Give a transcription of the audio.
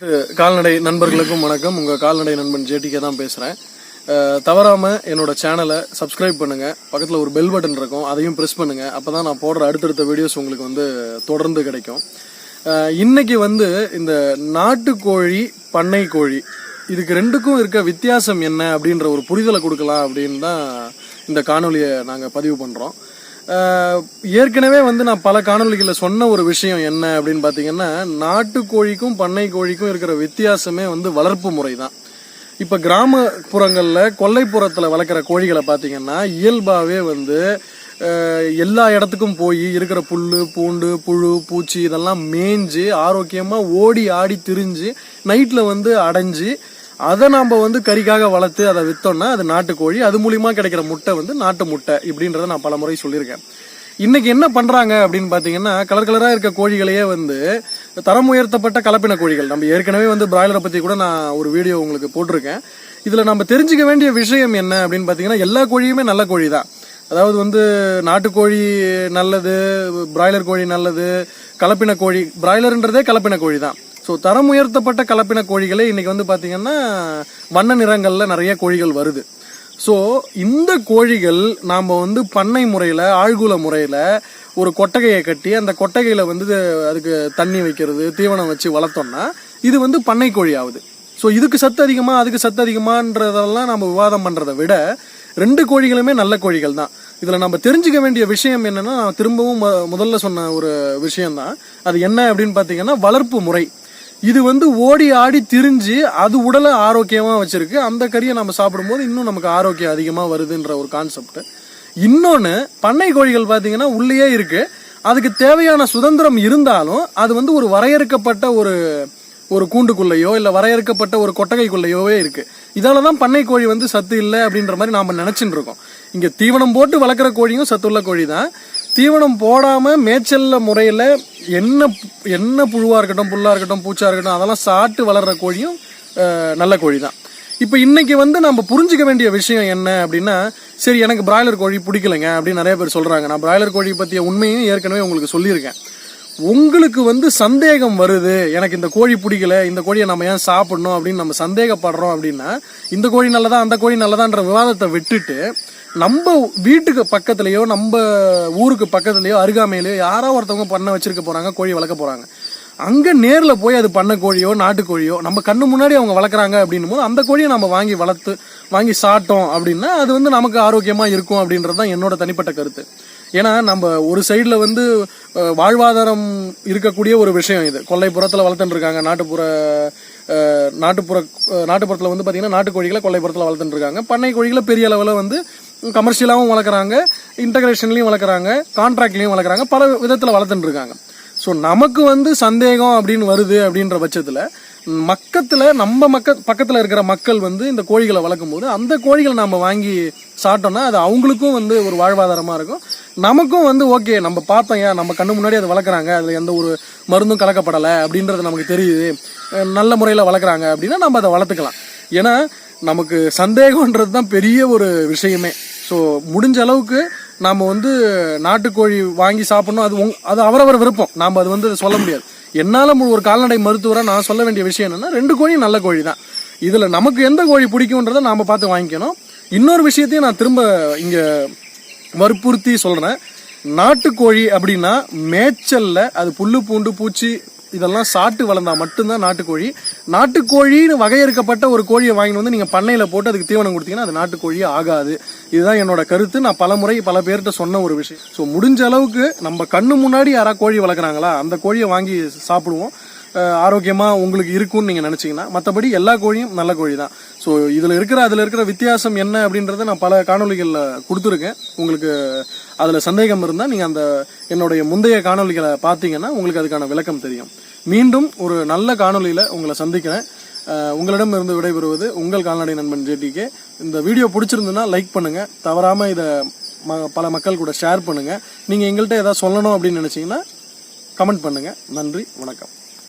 கால்நடை நண்பர்களுக்கும் வணக்கம். உங்கள் கால்நடை நண்பன் ஜேடிகே தான் பேசுகிறேன் தவறாமல் என்னோட சேனலை சப்ஸ்கிரைப் பண்ணுங்கள் பக்கத்தில் ஒரு பெல் பட்டன் இருக்கும். அதையும் ப்ரிஸ் பண்ணுங்கள் அப்போ தான் நான் போடுற அடுத்தடுத்த வீடியோஸ் உங்களுக்கு வந்து தொடர்ந்து கிடைக்கும். இன்னைக்கு வந்து இந்த நாட்டுக்கோழி பண்ணை கோழி இதுக்கு ரெண்டுக்கும் இருக்க வித்தியாசம் என்ன அப்படின்ற ஒரு புரிதலை கொடுக்கலாம் அப்படின்னு தான் இந்த காணொலியை நாங்கள் பதிவு பண்ணுறோம் ஏற்கனவே வந்து நான் பல காணொலிகளில் சொன்ன ஒரு விஷயம் என்ன அப்படின்னு பார்த்தீங்கன்னா நாட்டுக்கோழிக்கும் பண்ணை கோழிக்கும் இருக்கிற வித்தியாசமே வந்து வளர்ப்பு முறை தான் இப்போ கிராமப்புறங்களில் கொல்லைப்புறத்தில் வளர்க்குற கோழிகளை பார்த்தீங்கன்னா இயல்பாகவே வந்து எல்லா இடத்துக்கும் போய் இருக்கிற புல்லு பூண்டு புழு பூச்சி இதெல்லாம் மேய்ஞ்சு ஆரோக்கியமாக ஓடி ஆடி திரிஞ்சு நைட்டில் வந்து அடைஞ்சு அதை நாம் வந்து கறிக்காக வளர்த்து அதை விற்றோம்னா அது நாட்டுக்கோழி அது மூலிமா கிடைக்கிற முட்டை வந்து நாட்டு முட்டை இப்படின்றத நான் பல முறை சொல்லியிருக்கேன். இன்னைக்கு என்ன பண்றாங்க அப்படின்னு பாத்தீங்கன்னா கலர் கலரா இருக்க கோழிகளையே வந்து தரம் உயர்த்தப்பட்ட கலப்பின கோழிகள். நம்ம ஏற்கனவே வந்து பிராய்லரை பத்தி கூட நான் ஒரு வீடியோ உங்களுக்கு போட்டிருக்கேன். இதுல நம்ம தெரிஞ்சுக்க வேண்டிய விஷயம் என்ன அப்படின்னு பாத்தீங்கன்னா எல்லா கோழியுமே நல்ல கோழி தான் அதாவது வந்து நாட்டுக்கோழி நல்லது பிராய்லர் கோழி நல்லது கலப்பின கோழி பிராய்லர்ன்றதே கலப்பின கோழி தான் ஸோ தரம் உயர்த்தப்பட்ட கலப்பின கோழிகளே இன்றைக்கி வந்து பார்த்திங்கன்னா வண்ண நிறங்களில் நிறைய கோழிகள் வருது. ஸோ இந்த கோழிகள் நாம் வந்து பண்ணை முறையில் ஆழ்குல முறையில் ஒரு கொட்டகையை கட்டி அந்த கொட்டகையில் வந்து அதுக்கு தண்ணி வைக்கிறது தீவனம் வச்சு வளர்த்தோம்னா இது வந்து பண்ணை கோழி ஆகுது ஸோ இதுக்கு சத்து அதிகமாக அதுக்கு சத்து அதிகமான்றதெல்லாம் நம்ம விவாதம் பண்ணுறதை விட ரெண்டு கோழிகளுமே நல்ல கோழிகள் தான். இதில் நம்ம தெரிஞ்சுக்க வேண்டிய விஷயம் என்னன்னா நான் திரும்பவும் முதல்ல சொன்ன ஒரு விஷயம்தான். அது என்ன அப்படின்னு பார்த்தீங்கன்னா வளர்ப்பு முறை. இது வந்து ஓடி ஆடி திரிஞ்சு அது உடலை ஆரோக்கியமாக வச்சிருக்கு. அந்த கறியை நம்ம சாப்பிடும்போது இன்னும் நமக்கு ஆரோக்கியம் அதிகமாக வருதுன்ற ஒரு கான்செப்ட் இன்னொன்று பண்ணை கோழிகள் பார்த்தீங்கன்னா உள்ளேயே இருக்கு. அதுக்கு தேவையான சுதந்திரம் இருந்தாலும் அது வந்து ஒரு வரையறுக்கப்பட்ட ஒரு ஒரு கூண்டுக்குள்ளேயோ இல்லை வரையறுக்கப்பட்ட ஒரு கொட்டகைக்குள்ளேயோவே இருக்கு. இதால தான் பண்ணை கோழி வந்து சத்து இல்லை அப்படின்ற மாதிரி நாம் நினச்சிட்டு இருக்கோம். இங்கே தீவனம் போட்டு வளர்க்குற கோழியும் சத்துள்ள கோழி தான் தீவனம் போடாமல் மேய்ச்சல்ல முறையில் என்ன என்ன புழுவாக இருக்கட்டும் புல்லாக இருக்கட்டும் பூச்சா இருக்கட்டும் அதெல்லாம் சாப்பிட்டு வளர்கிற கோழியும் நல்ல கோழி தான் இப்போ இன்றைக்கி வந்து நம்ம புரிஞ்சுக்க வேண்டிய விஷயம் என்ன அப்படின்னா சரி எனக்கு பிராய்லர் கோழி பிடிக்கலைங்க அப்படின்னு நிறைய பேர் சொல்கிறாங்க நான் பிராய்லர் கோழி பற்றிய உண்மையும் ஏற்கனவே உங்களுக்கு சொல்லியிருக்கேன். உங்களுக்கு வந்து சந்தேகம் வருது எனக்கு இந்த கோழி பிடிக்கல இந்த கோழியை நம்ம ஏன் சாப்பிடணும் அப்படின்னு நம்ம சந்தேகப்படுறோம் அப்படின்னா இந்த கோழி நல்லதா அந்த கோழி நல்லதான்ற விவாதத்தை விட்டுட்டு நம்ம வீட்டுக்கு பக்கத்துலேயோ நம்ம ஊருக்கு பக்கத்துலேயோ அருகாமையிலையோ யாரோ ஒருத்தவங்க பண்ண வச்சிருக்க போகிறாங்க கோழி வளர்க்க போகிறாங்க அங்கே நேரில் போய் அது பண்ண கோழியோ நாட்டுக்கோழியோ நம்ம கண்ணு முன்னாடி அவங்க வளர்க்குறாங்க அப்படின்னும் போது அந்த கோழியை நம்ம வாங்கி வளர்த்து வாங்கி சாப்பிட்டோம் அப்படின்னா அது வந்து நமக்கு ஆரோக்கியமாக இருக்கும் அப்படின்றது தான் என்னோட தனிப்பட்ட கருத்து. ஏன்னா நம்ம ஒரு சைடில் வந்து வாழ்வாதாரம் இருக்கக்கூடிய ஒரு விஷயம் இது. கொல்லைப்புறத்தில் வளர்த்துட்டு இருக்காங்க. நாட்டுப்புற நாட்டுப்புற நாட்டுப்புறத்தில் வந்து பார்த்திங்கன்னா நாட்டுக்கோழிகளை கொல்லைப்புறத்தில் வளர்த்துட்டு இருக்காங்க. பண்ணை கோழிகளை பெரிய அளவில் வந்து கமர்ஷியலாகவும் வளர்க்குறாங்க. இன்டகிரேஷன்லையும் வளர்க்குறாங்க. கான்ட்ராக்ட்லையும் வளர்க்குறாங்க. பல விதத்தில் வளர்த்துட்டு இருக்காங்க. ஸோ நமக்கு வந்து சந்தேகம் அப்படின்னு வருது அப்படின்ற பட்சத்தில் மக்கத்தில் நம்ம மக்க பக்கத்தில் இருக்கிற மக்கள் வந்து இந்த கோழிகளை வளர்க்கும் போது அந்த கோழிகளை நம்ம வாங்கி சாப்பிட்டோம்னா அது அவங்களுக்கும் வந்து ஒரு வாழ்வாதாரமாக இருக்கும். நமக்கும் வந்து ஓகே நம்ம பார்த்தோம் ஏன் நம்ம கண்ணு முன்னாடி அதை வளர்க்குறாங்க அதில் எந்த ஒரு மருந்தும் கலக்கப்படலை அப்படின்றது நமக்கு தெரியுது. நல்ல முறையில் வளர்க்குறாங்க அப்படின்னா நம்ம அதை வளர்த்துக்கலாம். ஏன்னா நமக்கு சந்தேகம்ன்றது தான் பெரிய ஒரு விஷயமே. ஸோ முடிஞ்ச அளவுக்கு நாம் வந்து நாட்டுக்கோழி வாங்கி சாப்பிடணும். அது உங் அது அவரவர் விருப்பம். நாம் அது வந்து சொல்ல முடியாது. என்னால் ஒரு கால்நடை மருத்துவராக நான் சொல்ல வேண்டிய விஷயம் என்னென்னா ரெண்டு கோழியும் நல்ல கோழி தான். இதில் நமக்கு எந்த கோழி பிடிக்குன்றதை நாம் பார்த்து வாங்கிக்கணும். இன்னொரு விஷயத்தையும் நான் திரும்ப இங்கே வற்புறுத்தி சொல்கிறேன் நாட்டுக்கோழி அப்படின்னா மேய்ச்சலில் அது புல்லு பூண்டு பூச்சி இதெல்லாம் சாப்பிட்டு வளர்ந்தா மட்டும்தான் நாட்டுக்கோழி. நாட்டுக்கோழின்னு வகையறுக்கப்பட்ட ஒரு கோழியை வாங்கிட்டு வந்து நீங்கள் பண்ணையில் போட்டு அதுக்கு தீவனம் கொடுத்தீங்கன்னா அது நாட்டுக்கோழியே ஆகாது. இதுதான் என்னோட கருத்து. நான் பல முறை பல பேர்கிட்ட சொன்ன ஒரு விஷயம். ஸோ முடிஞ்ச அளவுக்கு நம்ம கண்ணு முன்னாடி யாராவது கோழி வளர்க்குறாங்களா அந்த கோழியை வாங்கி சாப்பிடுவோம். ஆரோக்கியமாக உங்களுக்கு இருக்கும்னு நீங்கள் நினச்சிங்கன்னா மற்றபடி எல்லா கோழியும் நல்ல கோழி தான் ஸோ இதில் இருக்கிற அதில் இருக்கிற வித்தியாசம் என்ன அப்படின்றத நான் பல காணொலிகளில் கொடுத்துருக்கேன். உங்களுக்கு அதில் சந்தேகம் இருந்தால் நீங்கள் அந்த என்னுடைய முந்தைய காணொளிகளை பார்த்தீங்கன்னா உங்களுக்கு அதுக்கான விளக்கம் தெரியும். மீண்டும் ஒரு நல்ல காணொலியில் உங்களை சந்திக்கிறேன். உங்களிடம் இருந்து விடைபெறுவது உங்கள் கால்நடை நண்பன் ஜேடிகே. இந்த வீடியோ பிடிச்சிருந்துன்னா லைக் பண்ணுங்கள் தவறாமல் இதை ம- பல மக்கள் கூட ஷேர் பண்ணுங்கள் நீங்கள் எங்கள்கிட்ட ஏதாவது சொல்லணும் அப்படின்னு நினச்சிங்கன்னா கமெண்ட் பண்ணுங்கள் நன்றி வணக்கம்.